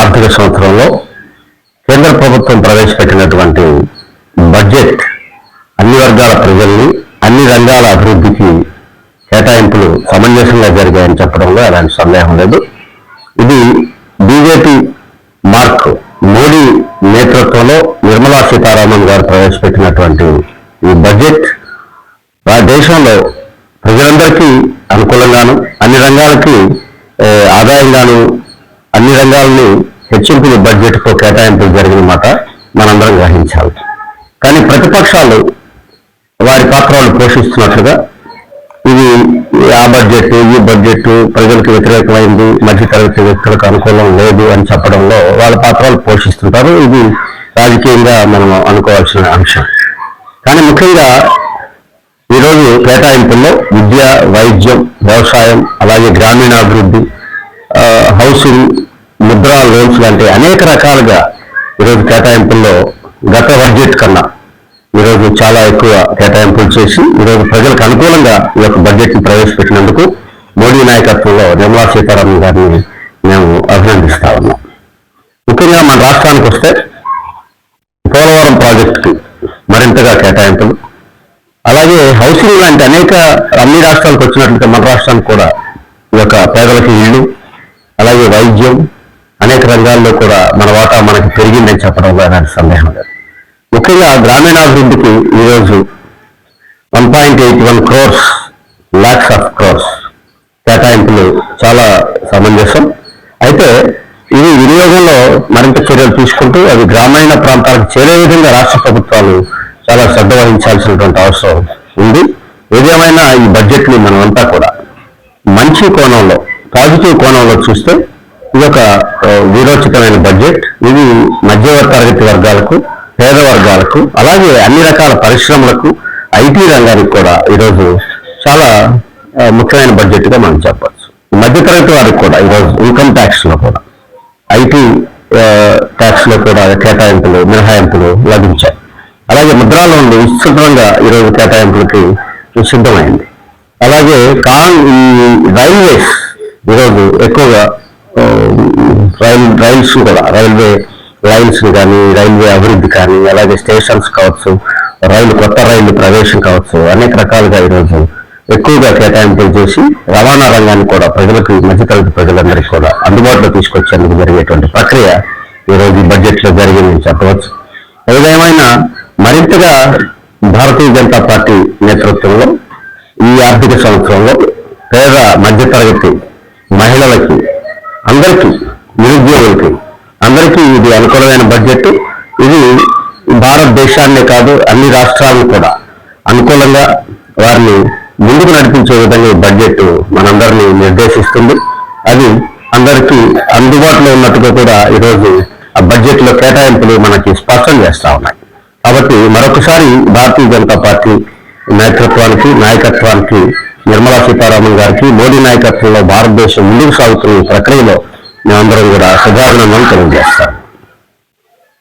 ఆర్థిక సంవత్సరంలో కేంద్ర ప్రభుత్వం ప్రవేశపెట్టినటువంటి బడ్జెట్ అన్ని వర్గాల ప్రజల్ని అన్ని రంగాల అభివృద్ధికి కేటాయింపులు సమంజసంగా జరిగాయని చెప్పడంలో ఎలాంటి సందేహం లేదు. ఇది బీజేపీ మార్క్ మోడీ నేతృత్వంలో నిర్మలా సీతారామన్ గారు ప్రవేశపెట్టినటువంటి ఈ బడ్జెట్. ఆ దేశంలో ప్రజలందరికీ అనుకూలంగాను అన్ని రంగాలకి ఆదాయంగాను అన్ని రంగాలని హెచ్చింపులు బడ్జెట్తో కేటాయింపులు జరిగిన మాట మనందరం గ్రహించాలి. కానీ ప్రతిపక్షాలు వారి పాత్రలు పోషిస్తున్నట్లుగా ఇది ఆ బడ్జెట్ ఈ బడ్జెట్ ప్రజలకు వ్యతిరేకమైంది మధ్యతరగతి వ్యక్తులకు అనుకూలం లేదు అని చెప్పడంలో వాళ్ళ పాత్రలు పోషిస్తుంటారు. ఇది రాజకీయంగా మనం అనుకోవాల్సిన అంశం. కానీ ముఖ్యంగా ఈరోజు కేటాయింపుల్లో విద్య వైద్యం వ్యవసాయం అలాగే గ్రామీణాభివృద్ధి హౌసింగ్ ముద్రా లోన్స్ లాంటి అనేక రకాలుగా ఈరోజు కేటాయింపుల్లో గత బడ్జెట్ కన్నా ఈరోజు చాలా ఎక్కువ కేటాయింపులు చేసి ఈరోజు ప్రజలకు అనుకూలంగా ఈ యొక్క బడ్జెట్ని ప్రవేశపెట్టినందుకు మోడీ నాయకత్వంలో నిర్మలా సీతారామన్ గారిని మేము అభినందిస్తా ఉన్నాం. ముఖ్యంగా మన రాష్ట్రానికి వస్తే పోలవరం ప్రాజెక్టుకి మరింతగా కేటాయింపులు అలాగే హౌసింగ్ లాంటి అనేక అన్ని రాష్ట్రాలకు వచ్చినట్లుగా మన రాష్ట్రానికి కూడా ఈ యొక్క పేదలకి ఇళ్ళు అలాగే వైద్యం అనేక రంగాల్లో కూడా మన వాటా మనకి పెరిగిందని చెప్పడంలో ఎలాంటి సందేహం లేదు. ముఖ్యంగా గ్రామీణాభివృద్ధికి ఈరోజు one point eight one crores lakhs of crores కేటాయింపులు చాలా సమంజసం. అయితే ఇది వినియోగంలో మరింత చర్యలు తీసుకుంటూ అది గ్రామీణ ప్రాంతాలకు చేరే విధంగా రాష్ట్ర ప్రభుత్వాలు చాలా శ్రద్ధ వహించాల్సినటువంటి అవసరం ఉంది. ఏదేమైనా ఈ బడ్జెట్ని మనమంతా కూడా మంచి కోణంలో పాజిటివ్ కోణంలో చూస్తే ఇది ఒక ఆ, వీరోచితమైన బడ్జెట్ ఇది మధ్య తరగతి వర్గాలకు పేద వర్గాలకు అలాగే అన్ని రకాల పరిశ్రమలకు ఐటీ రంగానికి కూడా ఈరోజు చాలా ముఖ్యమైన బడ్జెట్గా మనం చెప్పచ్చు మధ్యతరగతి వారికి కూడా ఈరోజు ఇన్కమ్ ట్యాక్స్లో కూడా ఐటీ ట్యాక్స్లో కూడా కేటాయింపులు మినహాయింపులు లభించాయి. అలాగే ముద్రా లోన్లు విస్తృతంగా ఈరోజు కేటాయింపులకి సిద్ధమైంది. అలాగే కాన్ ఈ రైల్వేస్ ఈరోజు ఎక్కువగా రైల్ రైల్స్ కూడా రైల్వే లైన్స్ కానీ రైల్వే అభివృద్ధి కానీ అలాగే స్టేషన్స్ కావచ్చు రైలు కొత్త రైలు ప్రవేశం కావచ్చు అనేక రకాలుగా ఈరోజు ఎక్కువగా కేటాయింపులు చేసి రవాణా రంగాన్ని కూడా ప్రజలకు మధ్యతరగతి ప్రజలందరికీ కూడా అందుబాటులో తీసుకొచ్చేందుకు జరిగేటువంటి ప్రక్రియ ఈరోజు ఈ బడ్జెట్లో జరిగిందని చెప్పవచ్చు. ఏదేమైనా మరింతగా భారతీయ జనతా పార్టీ నేతృత్వంలో ఈ ఆర్థిక సంవత్సరంలో పేద మధ్యతరగతి మహిళలకి అందరికీ నిరుద్యోగులకి. అందరికీ ఇది అనుకూలమైన బడ్జెట్. ఇది భారతదేశాన్నే కాదు అన్ని రాష్ట్రాలను కూడా అనుకూలంగా వారిని ముందుకు నడిపించే విధంగా ఈ బడ్జెట్ మనందరినీ నిర్దేశిస్తుంది. అది అందరికీ అందుబాటులో ఉన్నట్టుగా కూడా ఈరోజు ఆ బడ్జెట్లో కేటాయింపులు మనకి స్పష్టం చేస్తా ఉన్నాయి. కాబట్టి మరొకసారి భారతీయ జనతా పార్టీ నేతృత్వానికి నాయకత్వానికి నిర్మలా సీతారామన్ గారికి మోడీ నాయకత్వంలో భారతదేశం ముందుకు సాగుతున్న ప్రక్రియలో మేమందరం కూడా శుభాభినందనలు తెలియజేస్తాం.